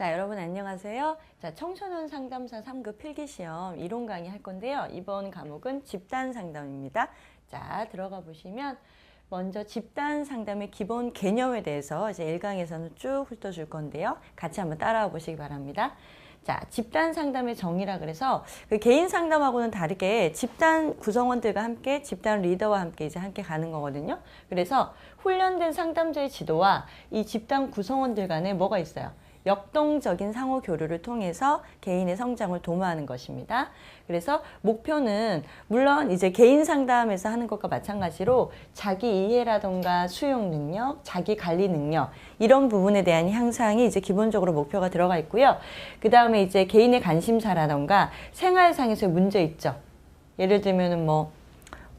자, 여러분 안녕하세요. 자, 청소년 상담사 3급 필기시험 이론 강의 할 건데요. 이번 과목은 집단 상담입니다. 자, 들어가 보시면 먼저 집단 상담의 기본 개념에 대해서 이제 1강에서는 쭉 훑어줄 건데요. 같이 한번 따라와 보시기 바랍니다. 자, 집단 상담의 정의라 그래서 그 개인 상담하고는 다르게 집단 구성원들과 함께 집단 리더와 함께 이제 함께 가는 거거든요. 그래서 훈련된 상담자의 지도와 이 집단 구성원들 간에 뭐가 있어요? 역동적인 상호 교류를 통해서 개인의 성장을 도모하는 것입니다. 그래서 목표는 물론 이제 개인 상담에서 하는 것과 마찬가지로 자기 이해라던가 수용 능력, 자기 관리 능력 이런 부분에 대한 향상이 이제 기본적으로 목표가 들어가 있고요. 그 다음에 이제 개인의 관심사라던가 생활상에서의 문제 있죠. 예를 들면은 뭐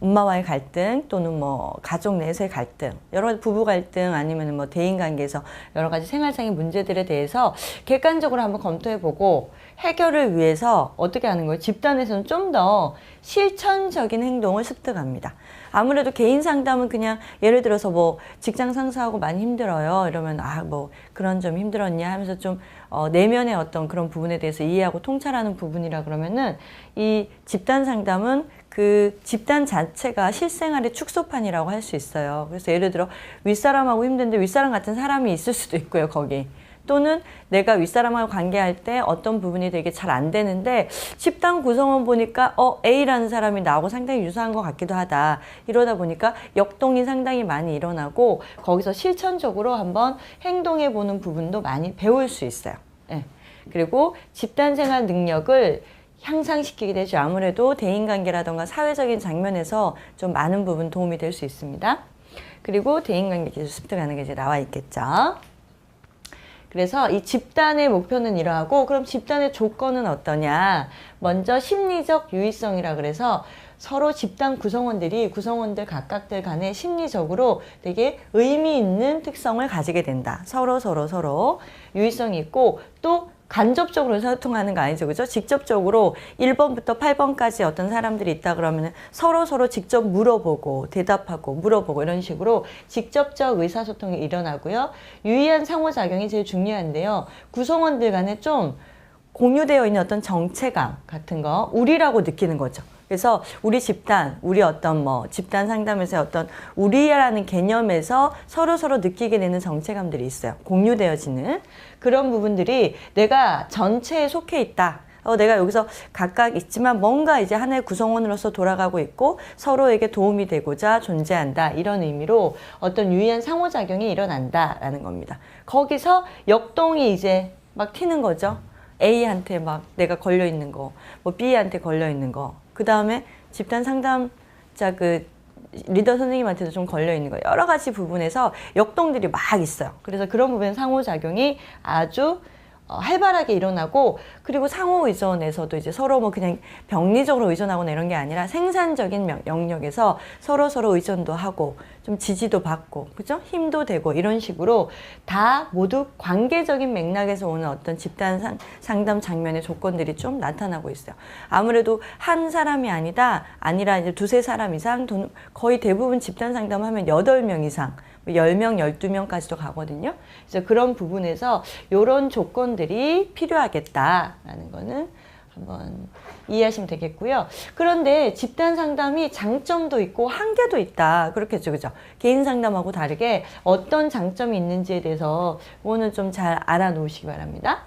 엄마와의 갈등 또는 뭐 가족 내에서의 갈등, 여러 부부 갈등 아니면 뭐 대인 관계에서 여러 가지 생활상의 문제들에 대해서 객관적으로 한번 검토해 보고 해결을 위해서 어떻게 하는 거예요? 집단에서는 좀 더 실천적인 행동을 습득합니다. 아무래도 개인 상담은 그냥 예를 들어서 뭐 직장 상사하고 많이 힘들어요. 이러면 아 뭐 그런 점 힘들었냐 하면서 좀 어, 내면의 어떤 그런 부분에 대해서 이해하고 통찰하는 부분이라 그러면은 이 집단 상담은 그 집단 자체가 실생활의 축소판이라고 할 수 있어요. 그래서 예를 들어 윗사람하고 힘든데 윗사람 같은 사람이 있을 수도 있고요, 거기. 또는 내가 윗사람하고 관계할 때 어떤 부분이 되게 잘 안 되는데 집단 구성원 보니까 어 A라는 사람이 나하고 상당히 유사한 것 같기도 하다 이러다 보니까 역동이 상당히 많이 일어나고 거기서 실천적으로 한번 행동해 보는 부분도 많이 배울 수 있어요. 예. 그리고 집단 생활 능력을 향상시키게 되죠. 아무래도 대인관계라던가 사회적인 장면에서 좀 많은 부분 도움이 될 수 있습니다. 그리고 대인관계 기술 습득하는 게 이제 나와 있겠죠. 그래서 이 집단의 목표는 이러하고 그럼 집단의 조건은 어떠냐? 먼저 심리적 유의성이라 그래서 서로 집단 구성원들이 구성원들 각각들 간에 심리적으로 되게 의미 있는 특성을 가지게 된다. 서로 서로 서로 유의성이 있고 또 간접적으로 소통하는 거 아니죠. 그죠? 직접적으로 1번부터 8번까지 어떤 사람들이 있다 그러면 서로 서로 직접 물어보고 대답하고 물어보고 이런 식으로 직접적 의사소통이 일어나고요. 유의한 상호작용이 제일 중요한데요. 구성원들 간에 좀 공유되어 있는 어떤 정체감 같은 거 우리라고 느끼는 거죠. 그래서 우리 집단, 우리 어떤 뭐 집단 상담에서 어떤 우리라는 개념에서 서로 서로 느끼게 되는 정체감들이 있어요. 공유되어지는 그런 부분들이 내가 전체에 속해 있다. 어, 내가 여기서 각각 있지만 뭔가 이제 하나의 구성원으로서 돌아가고 있고 서로에게 도움이 되고자 존재한다. 이런 의미로 어떤 유의한 상호작용이 일어난다라는 겁니다. 거기서 역동이 이제 막 튀는 거죠. A한테 막 내가 걸려 있는 거, 뭐 B한테 걸려 있는 거, 그 다음에 집단 상담자 그 리더 선생님한테도 좀 걸려 있는 거예요. 여러 가지 부분에서 역동들이 막 있어요. 그래서 그런 부분 상호작용이 아주 어, 활발하게 일어나고 그리고 상호 의존에서도 이제 서로 뭐 그냥 병리적으로 의존하거나 이런 게 아니라 생산적인 명- 영역에서 서로 서로 의존도 하고 좀 지지도 받고 그죠 힘도 되고 이런 식으로 다 모두 관계적인 맥락에서 오는 어떤 집단 상, 상담 장면의 조건들이 좀 나타나고 있어요. 아무래도 한 사람이 아니다 아니라 이제 두세 사람 이상 돈- 거의 대부분 집단 상담하면 여덟 명 이상 뭐 10명, 12명까지도 가거든요. 그래서 그런 부분에서 이런 조건들이 필요하겠다라는 거는 한번 이해하시면 되겠고요. 그런데 집단 상담이 장점도 있고 한계도 있다. 그렇겠죠. 그죠? 개인 상담하고 다르게 어떤 장점이 있는지에 대해서 오늘 좀잘 알아놓으시기 바랍니다.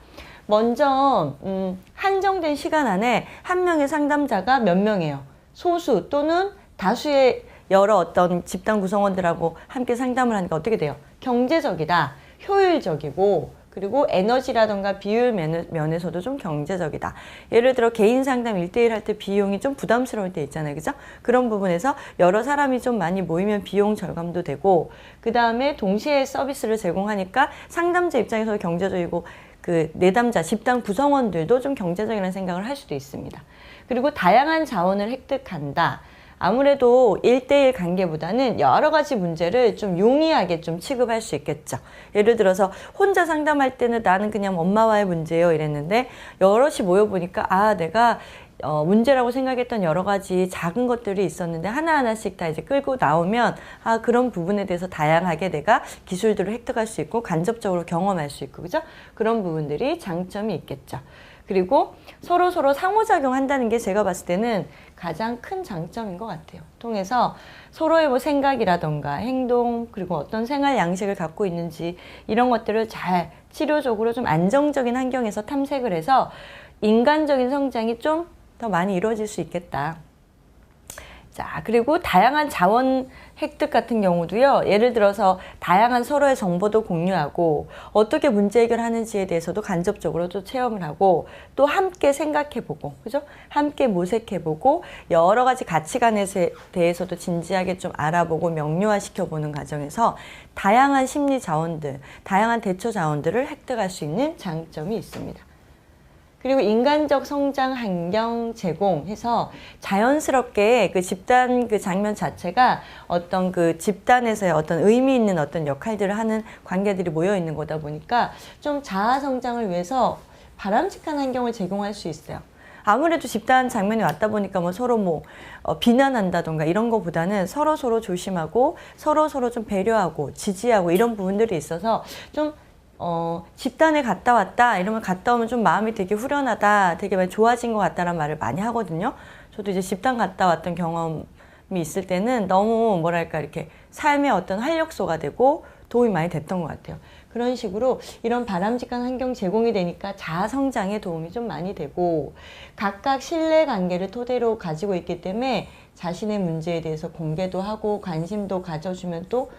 먼저 음, 한정된 시간 안에 한 명의 상담자가 몇 명이에요? 소수 또는 다수의 여러 어떤 집단 구성원들하고 함께 상담을 하니까 어떻게 돼요? 경제적이다, 효율적이고 그리고 에너지라던가 비율 면- 면에서도 좀 경제적이다. 예를 들어 개인 상담 1대1 할때 비용이 좀 부담스러울 때 있잖아요. 그죠? 그런 부분에서 여러 사람이 좀 많이 모이면 비용 절감도 되고 그 다음에 동시에 서비스를 제공하니까 상담자 입장에서 경제적이고 그 내담자 집단 구성원들도 좀 경제적이라는 생각을 할 수도 있습니다. 그리고 다양한 자원을 획득한다. 아무래도 일대일 관계보다는 여러 가지 문제를 좀 용이하게 좀 취급할 수 있겠죠. 예를 들어서 혼자 상담할 때는 나는 그냥 엄마와의 문제예요 이랬는데 여럿이 모여보니까 아, 내가 어, 문제라고 생각했던 여러 가지 작은 것들이 있었는데 하나하나씩 다 이제 끌고 나오면 아 그런 부분에 대해서 다양하게 내가 기술들을 획득할 수 있고 간접적으로 경험할 수 있고 그죠? 그런 부분들이 장점이 있겠죠. 그리고 서로 서로 상호작용한다는 게 제가 봤을 때는 가장 큰 장점인 것 같아요. 통해서 서로의 뭐 생각이라던가 행동 그리고 어떤 생활 양식을 갖고 있는지 이런 것들을 잘 치료적으로 좀 안정적인 환경에서 탐색을 해서 인간적인 성장이 좀 더 많이 이루어질 수 있겠다. 자, 그리고 다양한 자원 획득 같은 경우도요, 예를 들어서 다양한 서로의 정보도 공유하고, 어떻게 문제 해결하는지에 대해서도 간접적으로 또 체험을 하고, 또 함께 생각해보고, 그죠? 함께 모색해보고, 여러 가지 가치관에 대해서도 진지하게 좀 알아보고 명료화시켜보는 과정에서 다양한 심리 자원들, 다양한 대처 자원들을 획득할 수 있는 장점이 있습니다. 그리고 인간적 성장 환경 제공해서 자연스럽게 그 집단 그 장면 자체가 어떤 그 집단에서의 어떤 의미 있는 어떤 역할들을 하는 관계들이 모여 있는 거다 보니까 좀 자아 성장을 위해서 바람직한 환경을 제공할 수 있어요. 아무래도 집단 장면이 왔다 보니까 뭐 서로 뭐 어, 비난한다던가 이런 거보다는 서로 서로 조심하고 서로 서로 좀 배려하고 지지하고 이런 부분들이 있어서 좀 어, 집단에 갔다 왔다 이러면 갔다 오면 좀 마음이 되게 후련하다 되게 많이 좋아진 것 같다라는 말을 많이 하거든요. 저도 이제 집단 갔다 왔던 경험이 있을 때는 너무 뭐랄까 이렇게 삶의 어떤 활력소가 되고 도움이 많이 됐던 것 같아요. 그런 식으로 이런 바람직한 환경 제공이 되니까 자아 성장에 도움이 좀 많이 되고 각각 신뢰 관계를 토대로 가지고 있기 때문에 자신의 문제에 대해서 공개도 하고 관심도 가져주면 또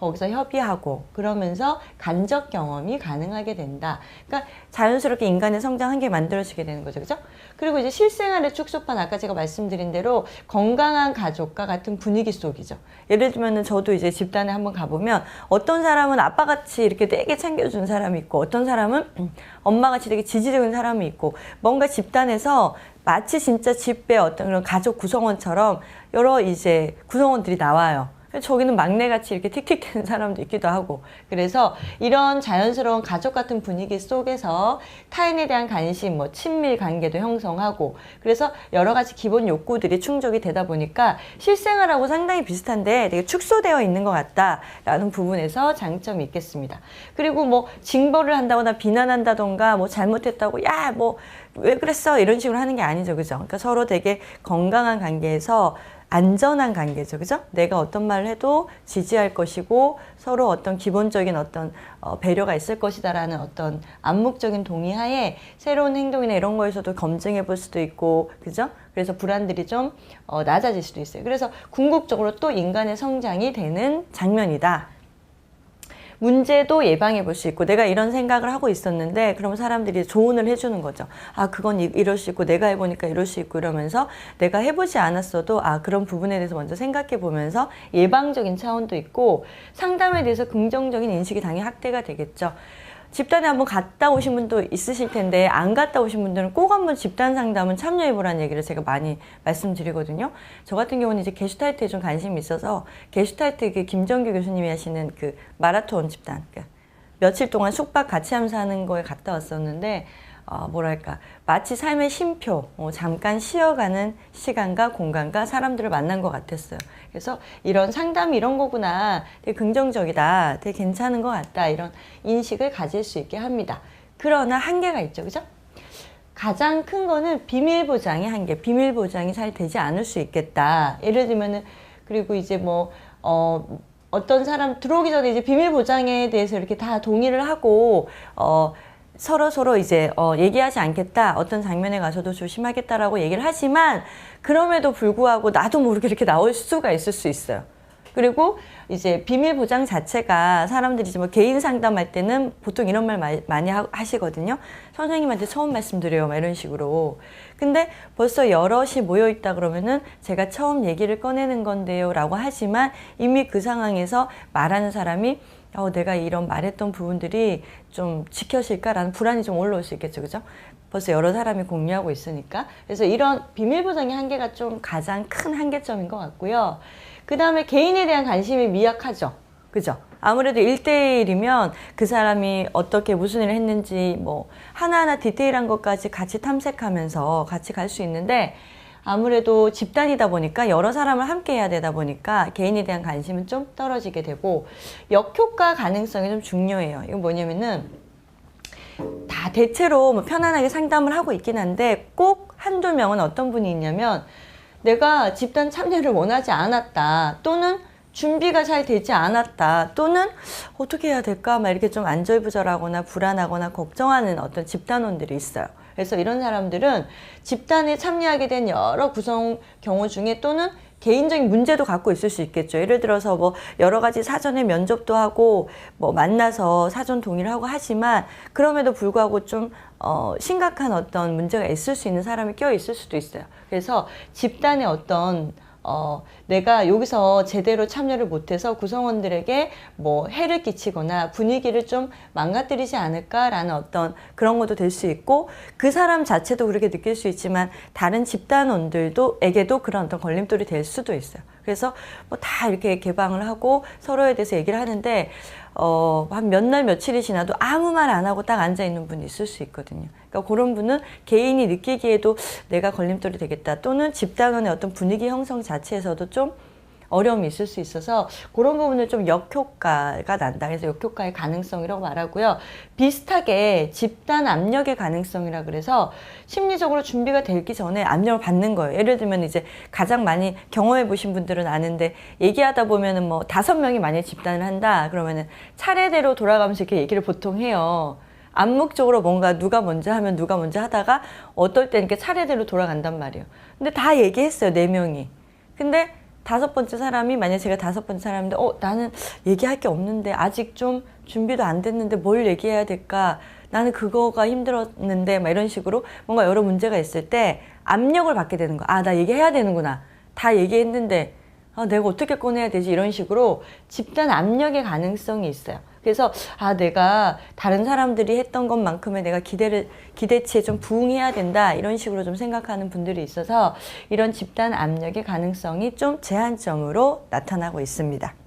거기서 협의하고 그러면서 간접 경험이 가능하게 된다. 그러니까 자연스럽게 인간의 성장 한계 만들어지게 되는 거죠. 그죠? 그리고 이제 실생활의 축소판 아까 제가 말씀드린 대로 건강한 가족과 같은 분위기 속이죠. 예를 들면은 저도 이제 집단에 한번 가보면 어떤 사람은 아빠같이 이렇게 되게 챙겨준 사람이 있고 어떤 사람은 엄마같이 되게 지지적인 사람이 있고 뭔가 집단에서 마치 진짜 집배 어떤 그런 가족 구성원처럼 여러 이제 구성원들이 나와요. 저기는 막내같이 이렇게 틱틱대는 사람도 있기도 하고 그래서 이런 자연스러운 가족 같은 분위기 속에서 타인에 대한 관심, 뭐 친밀 관계도 형성하고 그래서 여러 가지 기본 욕구들이 충족이 되다 보니까 실생활하고 상당히 비슷한데 되게 축소되어 있는 것 같다라는 부분에서 장점이 있겠습니다. 그리고 뭐 징벌을 한다거나 비난한다던가 뭐 잘못했다고 야 뭐 왜 그랬어 이런 식으로 하는 게 아니죠, 그죠? 그러니까 서로 되게 건강한 관계에서 안전한 관계죠. 그죠? 내가 어떤 말을 해도 지지할 것이고 서로 어떤 기본적인 어떤 어, 배려가 있을 것이다라는 어떤 암묵적인 동의하에 새로운 행동이나 이런 거에서도 검증해 볼 수도 있고, 그죠? 그래서 불안들이 좀 어, 낮아질 수도 있어요. 그래서 궁극적으로 또 인간의 성장이 되는 장면이다. 문제도 예방해 볼 수 있고 내가 이런 생각을 하고 있었는데 그러면 사람들이 조언을 해주는 거죠. 아 그건 이, 이럴 수 있고 내가 해보니까 이럴 수 있고 이러면서 내가 해보지 않았어도 아 그런 부분에 대해서 먼저 생각해 보면서 예방적인 차원도 있고 상담에 대해서 긍정적인 인식이 당연히 확대가 되겠죠. 집단에 한번 갔다 오신 분도 있으실 텐데 안 갔다 오신 분들은 꼭 한번 집단 상담은 참여해 보라는 얘기를 제가 많이 말씀드리거든요. 저 같은 경우는 이제 게슈탈트에 좀 관심이 있어서 게슈탈트 그 김정규 교수님이 하시는 그 마라톤 집단 그 며칠 동안 숙박 같이 하면서 하는 거에 갔다 왔었는데 어, 뭐랄까 마치 삶의 쉼표 어, 잠깐 쉬어가는 시간과 공간과 사람들을 만난 것 같았어요. 그래서 이런 상담 이런 거구나 되게 긍정적이다 되게 괜찮은 것 같다 이런 인식을 가질 수 있게 합니다. 그러나 한계가 있죠, 그죠? 가장 큰 거는 비밀 보장의 한계, 비밀 보장이 잘 되지 않을 수 있겠다. 예를 들면은 그리고 이제 뭐 어. 어떤 사람 들어오기 전에 이제 비밀 보장에 대해서 이렇게 다 동의를 하고 어 서로 서로 이제 어, 얘기하지 않겠다. 어떤 장면에 가서도 조심하겠다라고 얘기를 하지만 그럼에도 불구하고 나도 모르게 이렇게 나올 수가 있을 수 있어요. 그리고 이제 비밀 보장 자체가 사람들이 뭐 개인 상담할 때는 보통 이런 말 많이 하시거든요. 선생님한테 처음 말씀드려요. 막 이런 식으로. 근데 벌써 여럿이 모여 있다 그러면은 제가 처음 얘기를 꺼내는 건데요. 라고 하지만 이미 그 상황에서 말하는 사람이 어, 내가 이런 말했던 부분들이 좀 지켜질까라는 불안이 좀 올라올 수 있겠죠. 그죠? 벌써 여러 사람이 공유하고 있으니까. 그래서 이런 비밀 보장의 한계가 좀 가장 큰 한계점인 것 같고요. 그 다음에 개인에 대한 관심이 미약하죠. 그죠? 아무래도 1대1이면 그 사람이 어떻게 무슨 일을 했는지 뭐 하나하나 디테일한 것까지 같이 탐색하면서 같이 갈 수 있는데 아무래도 집단이다 보니까 여러 사람을 함께 해야 되다 보니까 개인에 대한 관심은 좀 떨어지게 되고 역효과 가능성이 좀 중요해요. 이건 뭐냐면은 다 대체로 뭐 편안하게 상담을 하고 있긴 한데 꼭 한두 명은 어떤 분이 있냐면 내가 집단 참여를 원하지 않았다 또는 준비가 잘 되지 않았다 또는 어떻게 해야 될까 막 이렇게 좀 안절부절하거나 불안하거나 걱정하는 어떤 집단원들이 있어요. 그래서 이런 사람들은 집단에 참여하게 된 여러 구성 경우 중에 또는 개인적인 문제도 갖고 있을 수 있겠죠. 예를 들어서 뭐 여러 가지 사전에 면접도 하고 뭐 만나서 사전 동의를 하고 하지만 그럼에도 불구하고 좀 어, 심각한 어떤 문제가 있을 수 있는 사람이 껴 있을 수도 있어요. 그래서 집단의 어떤 어, 내가 여기서 제대로 참여를 못해서 구성원들에게 뭐 해를 끼치거나 분위기를 좀 망가뜨리지 않을까라는 어떤 그런 것도 될 수 있고 그 사람 자체도 그렇게 느낄 수 있지만 다른 집단원들도에게도 그런 어떤 걸림돌이 될 수도 있어요. 그래서 뭐 다 이렇게 개방을 하고 서로에 대해서 얘기를 하는데 어, 한 몇 날 며칠이 지나도 아무 말 안 하고 딱 앉아 있는 분이 있을 수 있거든요. 그러니까 그런 분은 개인이 느끼기에도 내가 걸림돌이 되겠다 또는 집단원의 어떤 분위기 형성 자체에서도 좀 어려움이 있을 수 있어서 그런 부분을 좀 역효과가 난다. 그래서 역효과의 가능성이라고 말하고요. 비슷하게 집단 압력의 가능성이라 그래서 심리적으로 준비가 되기 전에 압력을 받는 거예요. 예를 들면 이제 가장 많이 경험해 보신 분들은 아는데 얘기하다 보면은 뭐 다섯 명이 만약에 집단을 한다. 그러면은 차례대로 돌아가면서 이렇게 얘기를 보통 해요. 암묵적으로 뭔가 누가 먼저 하면 누가 먼저 하다가 어떨 때 이렇게 차례대로 돌아간단 말이에요. 근데 다 얘기했어요. 네 명이. 근데 다섯 번째 사람이 만약 제가 다섯 번째 사람인데 어 나는 얘기할 게 없는데 아직 좀 준비도 안 됐는데 뭘 얘기해야 될까? 나는 그거가 힘들었는데 막 이런 식으로 뭔가 여러 문제가 있을 때 압력을 받게 되는 거야. 아 나 얘기해야 되는구나. 다 얘기했는데 아, 내가 어떻게 꺼내야 되지? 이런 식으로 집단 압력의 가능성이 있어요 그래서 아 내가 다른 사람들이 했던 것만큼의 내가 기대를 기대치에 좀 부응해야 된다 이런 식으로 좀 생각하는 분들이 있어서 이런 집단 압력의 가능성이 좀 제한점으로 나타나고 있습니다.